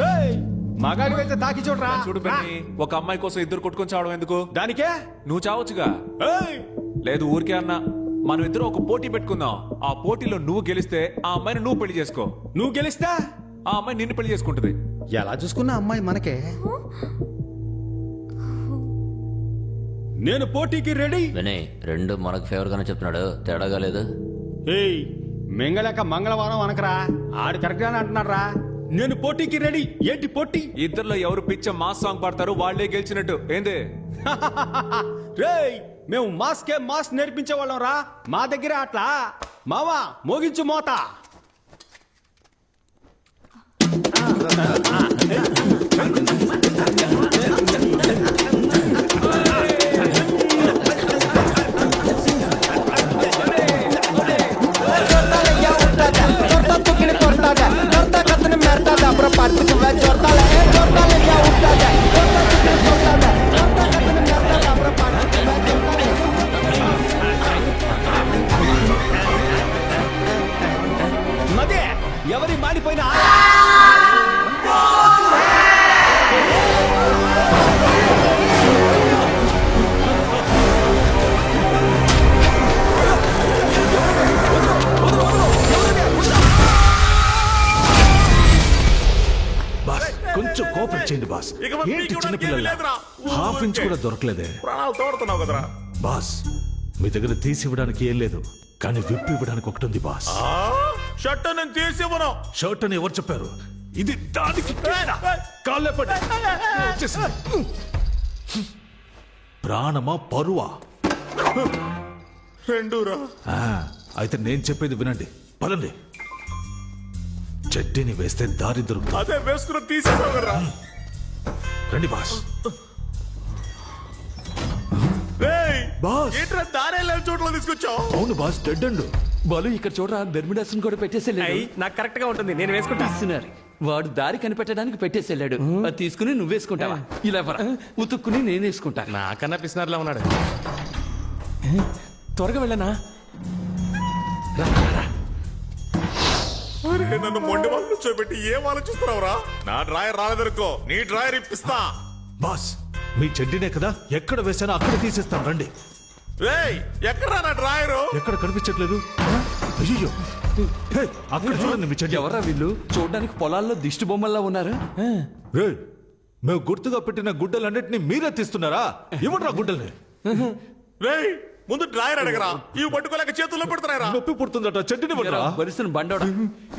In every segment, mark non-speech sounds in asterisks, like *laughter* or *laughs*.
మగాడి అయితే తాకి చూడరా. చూడు బెన్ని ఒక అమ్మాయి కోసం ఇద్దరు కొట్టుకొని చావడం ఎందుకు? దానికే? నువ్వు చావచ్చుగా. ఏయ్! లేదు ఊరికే అన్నా. మనం ఇద్దరం ఒక పోటీ పెట్టుకుందాం. ఆ పోటీలో నువ్వు గెలిస్తే ఆ అమ్మాయిని నువ్వు పెళ్ళి చేసుకో. నువ్వు గెలిస్తా? ఆ అమ్మాయి నిన్ను పెళ్ళి చేసుకుంటది. ఎలా చూసుకున్నా అమ్మాయి మనకే? నేను పోటీకి రెడీ. వినయ్ రెండు మనకు ఫేవర్ గానే చెప్తున్నాడు. తేడాగా లేదు? ఏయ్ మెంగళక మంగళవారం అనకరా ఆడు కరెక్ట్ గానే అంటున్నాడు రా నేను పోటీకి రెడీ. ఏంటి పోటీ? ఇద్దర్లో ఎవరు పిచ్చ మాస్ సాంగ్ పాడతారో వాళ్ళే గెలిచినట్టు. ఏంది? *laughs* రేయ్ మేము మాస్కే మాస్ నేర్పించే వాళ్ళం రా. మా దగ్గర అట్లా. మావా మోగించు మోత. *laughs* कुछ मैं जोड़ता लगे जोड़ता ले क्या उठता जाए చేయండి బాస్. ఇక మరి ఏంటి చిన్న పిల్లల లేదురా. హాఫ్ ఇంచ్ కూడా దొరకలేదే. ప్రాణాలు తోడుతున్నావు కదరా. బాస్ మీ దగ్గర తీసి ఇవ్వడానికి ఏం లేదు. కానీ విప్పి ఇవ్వడానికి ఒకటి ఉంది బాస్. ఆ, షర్ట్ నేను తీసి ఇవ్వను షర్ట్ అని ఎవరు చెప్పారు? ఇది దానికి కాళ్ళే పడి. వచ్చేసింది. ప్రాణమా పరువా? రెండురా. ఆ, అయితే నేను చెప్పేది వినండి. పదండి. చెడ్డీని వేస్తే దారి దొరుకుతుంది. అదే వేసుకుని తీసేసావు కదరా. రండి బాస్. రేయ్, బాస్. ఏంట్రా దారే లేని చోట్ల తీసుకొచ్చావు? అవును బాస్ డెడ్ అండు. బాలు ఇక్కడ చూడరా బెర్మిడాస్ కూడా పెట్టేసేళ్ళాడు. నాకు కరెక్ట్గా ఉంటుంది నేను వేసుకుంటా. ఇస్తున్నారు వాడు దారి కనిపెట్టడానికి పెట్టేసేళ్ళాడు. అది తీసుకుని నువ్వు వేసుకుంటావా? ఇలా. ఉతుక్కుని నేను వేసుకుంటా. నాకన్నా పిసినారులా ఉన్నాడు. త్వరగా వెళ్ళనా? అరే, నన్ను మొండి వాళ్ళు కూర్చోబెట్టి ఏం ఆలోచిస్తున్నావురా? నా డ్రాయర్ రాలేదనుకో నీ డ్రాయర్ ఇప్పిస్తా. బాస్ మీ చెడ్డీనే కదా? ఎక్కడ వేసానో అక్కడ తీసేస్తాను రండి. రేయ్ ఎక్కడా నా డ్రాయరు? ఎక్కడ కనిపించట్లేదు? అయ్యో అక్కడ చూడండి మీ చెడ్డి. ఎవరా వీళ్ళు? చూడడానికి పొలాల్లో దిష్టి బొమ్మల్లా ఉన్నారు. రేయ్, మేము గుర్తుగా పెట్టిన గుడ్డలన్నిటిని మీరే తీస్తున్నారా? ఇవ్వట్రా గుడ్డల్ని. రేయ్ ముందు డ్రాయర్ అడగరా. ఇవి పట్టుకోలేక చేతుల్లో పెడుతున్నారా నొప్పి పుడుతుందట. చెడ్డిని పడరా బరిసిన బండోడా.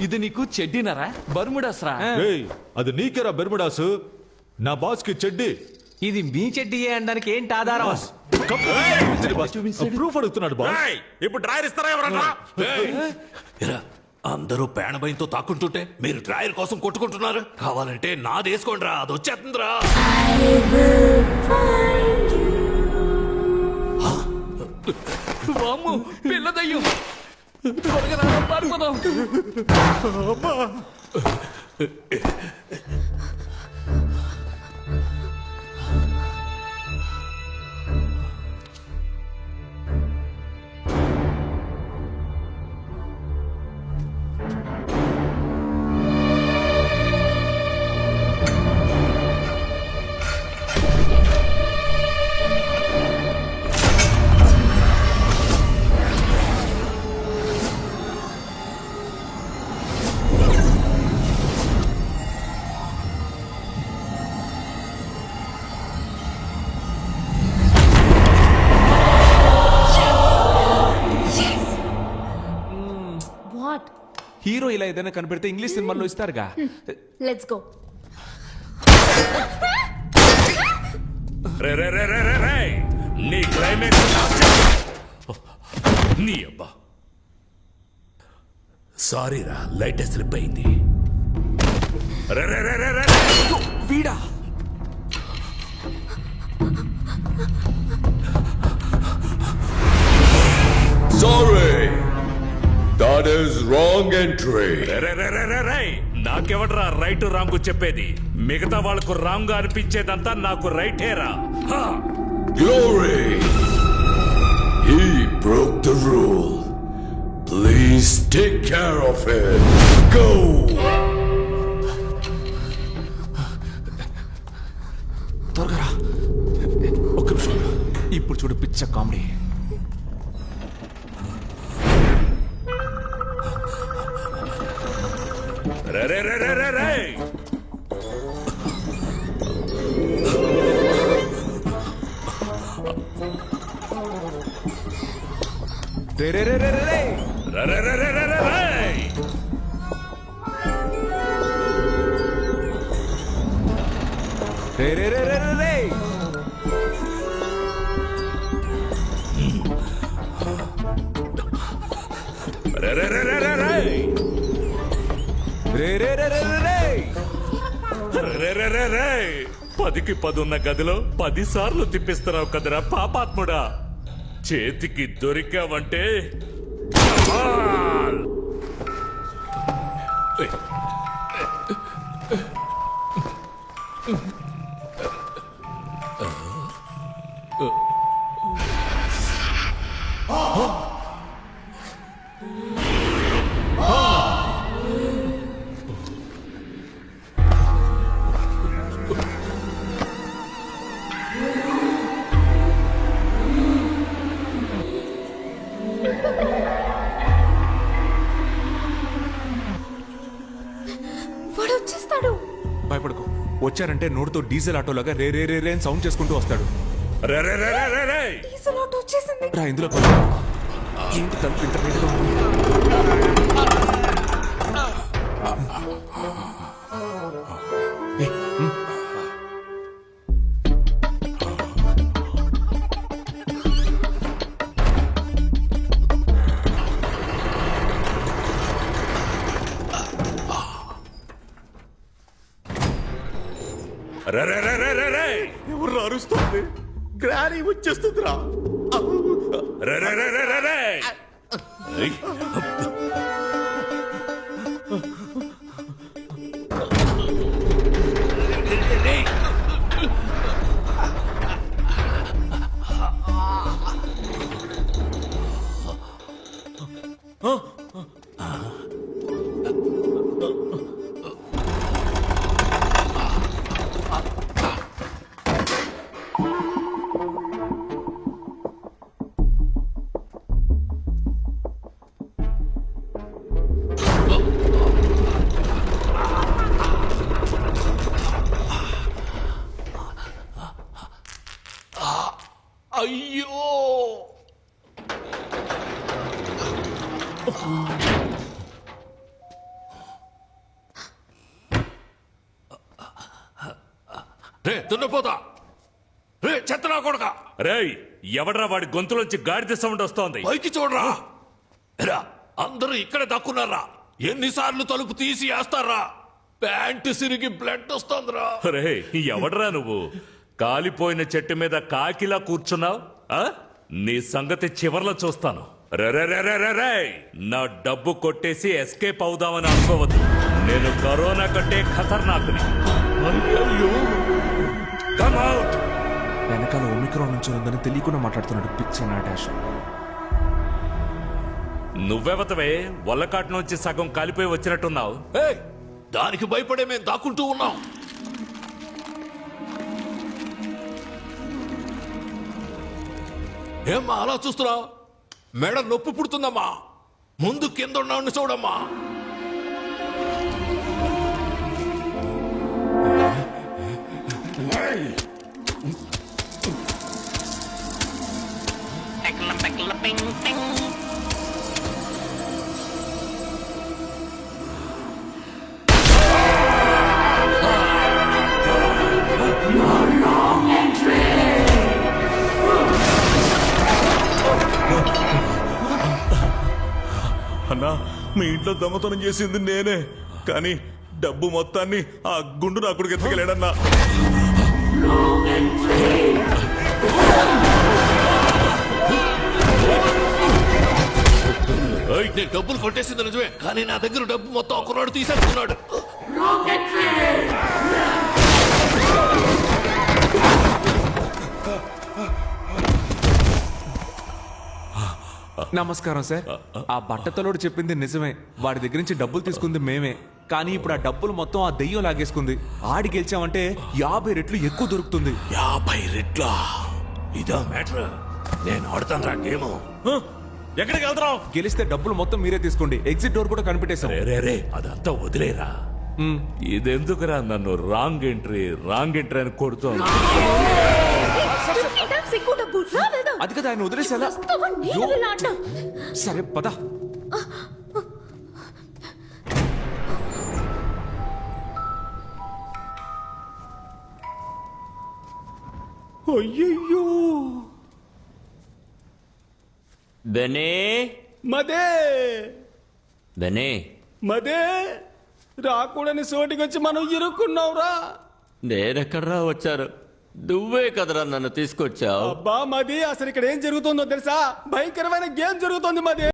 ఇది నీకు చెడ్డినరా? బర్ముడాస్ రా రేయ్, అది నీకేరా బెర్ముడాసు? నా బాస్కి చెడ్డి. ఇది మీ చెడ్డీయే అనడానికి ఏంటి ఆధారం? ప్రూఫ్ అడుగుతున్నాడు బాస్. ఇప్పుడు డ్రాయర్ ఇస్తారా ఎవరన్నా? ఎరా అందరూ పేణభయంతో తాకుంటుంటే మీరు డ్రాయర్ కోసం కొట్టుకుంటున్నారు. కావాలంటే నాది వేసుకోండి రా అది వచ్చేస్తుందిరా వామ్మో, పిల్లదయ్యం త్వరగా రా, పారిపోదాం. వాట్ ఏదైనా కనిపెడితే ఇంగ్లీష్ సినిమాల్లో ఇస్తారుగా. లెట్స్ గో రే రే రే రే రే రే. నీ క్లైమాక్స్ నీ అబ్బా. సారీ రా లైట్ స్లిప్ అయింది రే రే రే రే రే రే. వీడా? దట్ ఈస్ రాంగ్ ఎంట్రీ నాకెవడరా రైట్ రాంగ్ చెప్పేది? మిగతా వాళ్ళకు రాంగ్గా అనిపించేదంతా నాకు right Hera glory he broke the rule please take care of it go త్వరగా ఒక్క నిమిషం. ఇప్పుడు చూడు పిచ్చ కామెడీ. పదికి పదున్న గదిలో పది సార్లు తిప్పిస్తున్నావు కదరా పాపాత్ముడా చేతికి దొరికావంటే Hey. వచ్చారంటే నోటితో డీజిల్ ఆటోలాగా రే రే రే రే అని సౌండ్ చేసుకుంటూ వస్తాడు. రే రే రే రే రే రే! డీజిల్ ఆటో వచ్చేసింది. రా ఇందులో పద. ఏంటి తలుపు ఇంత ఎవరు అరుస్తుంది. గ్రానీ వచ్చేస్తుందిరా. రే దున్నపోతా. రే చెత్తనా కొడక. రేయ్ ఎవడ్రా వాడి గొంతులోంచి గాడిద సౌండ్ వస్తోంది? పైకి చూడరా. రా అందరూ ఇక్కడ దక్కున్నారా? ఎన్నిసార్లు తలుపు తీసి వేస్తారా? ప్యాంటు సిరిగి బ్లడ్ వస్తుందిరా. రే ఎవడ్రా నువ్వు? కాలిపోయిన చెట్టు మీద కాకిలా కూర్చున్నావు? నీ సంగతి చివర్లో చూస్తాను. రే రే రే రే రే రే నా డబ్బు కొట్టేసి ఎస్కేప్ అవుదామని అనుకోవద్దు. నేను కరోనా కంటే ఖతర్నాకుని. out! వెనకాల ఒమిక్రాన్ నుంచి ఉందని తెలియకుండా మాట్లాడుతున్నాడు పిచ్చ నా డాష్ నువ్వెవతవే? వల్లకాటు నుంచి సగం కాలిపోయి వచ్చినట్టున్నావు. ఏయ్, దానికి భయపడే మేము దాక్కుంటూ ఉన్నాం. ఏమ్మా అలా చూస్తున్నావు? మెడ నొప్పి పుడుతుందమ్మా. ముందు కింద ఉన్నవాడిని చూడమ్మా. అన్నా మీ ఇంట్లో దొంగతనం చేసింది నేనే. కానీ డబ్బు మొత్తాన్ని ఆ గుండు నా కొడుకు ఎత్తగలేడన్నా నేను డబ్బులు కొట్టేసింది నిజమే. కానీ నా దగ్గర డబ్బు మొత్తం ఒకనాడు తీసేసుకున్నాడు. నమస్కారం సార్. ఆ బట్టతలోడు చెప్పింది నిజమే. వాడి దగ్గర నుంచి డబ్బులు తీసుకుంది మేమే. కానీ ఇప్పుడు ఆ డబ్బులు మొత్తం ఆ దెయ్యం లాగేసుకుంది. ఆడి గెలిచామంటే యాభై రెట్లు ఎక్కువ దొరుకుతుంది. యాభై రెట్ల? ఇదా మ్యాటర్. నేను ఆడతాను రా గేమ్. ఎక్కడికి వెళ్తున్నావు? గెలిస్తే డబ్బులు మొత్తం మీరే తీసుకోండి. ఎగ్జిట్ డోర్ కూడా కనిపెట్టేశాం. రే రే అదంతా వదిలేరా? ఇదెందుకురా నన్ను రాంగ్ ఎంట్రీ రాంగ్ ఎంట్రీ అని కొడుతోంది అది కదా ఆయన వదిలేసి ఎలా? వస్తావా? నేను యో. వెళ్ళి ఆడనా? సరే పద. అయ్యయ్యో. బెనే. మదే. బెనే. మదే. రాకూడని సోటికి వచ్చి మనం ఇరుక్కున్నావురా. నేనెక్కడ్రా వచ్చారు? నువ్వే కదరా నన్ను తీసుకొచ్చావు. అబ్బా మది. అసలు ఇక్కడ ఏం జరుగుతుందో తెలుసా? భయంకరమైన గేమ్ జరుగుతోంది మది.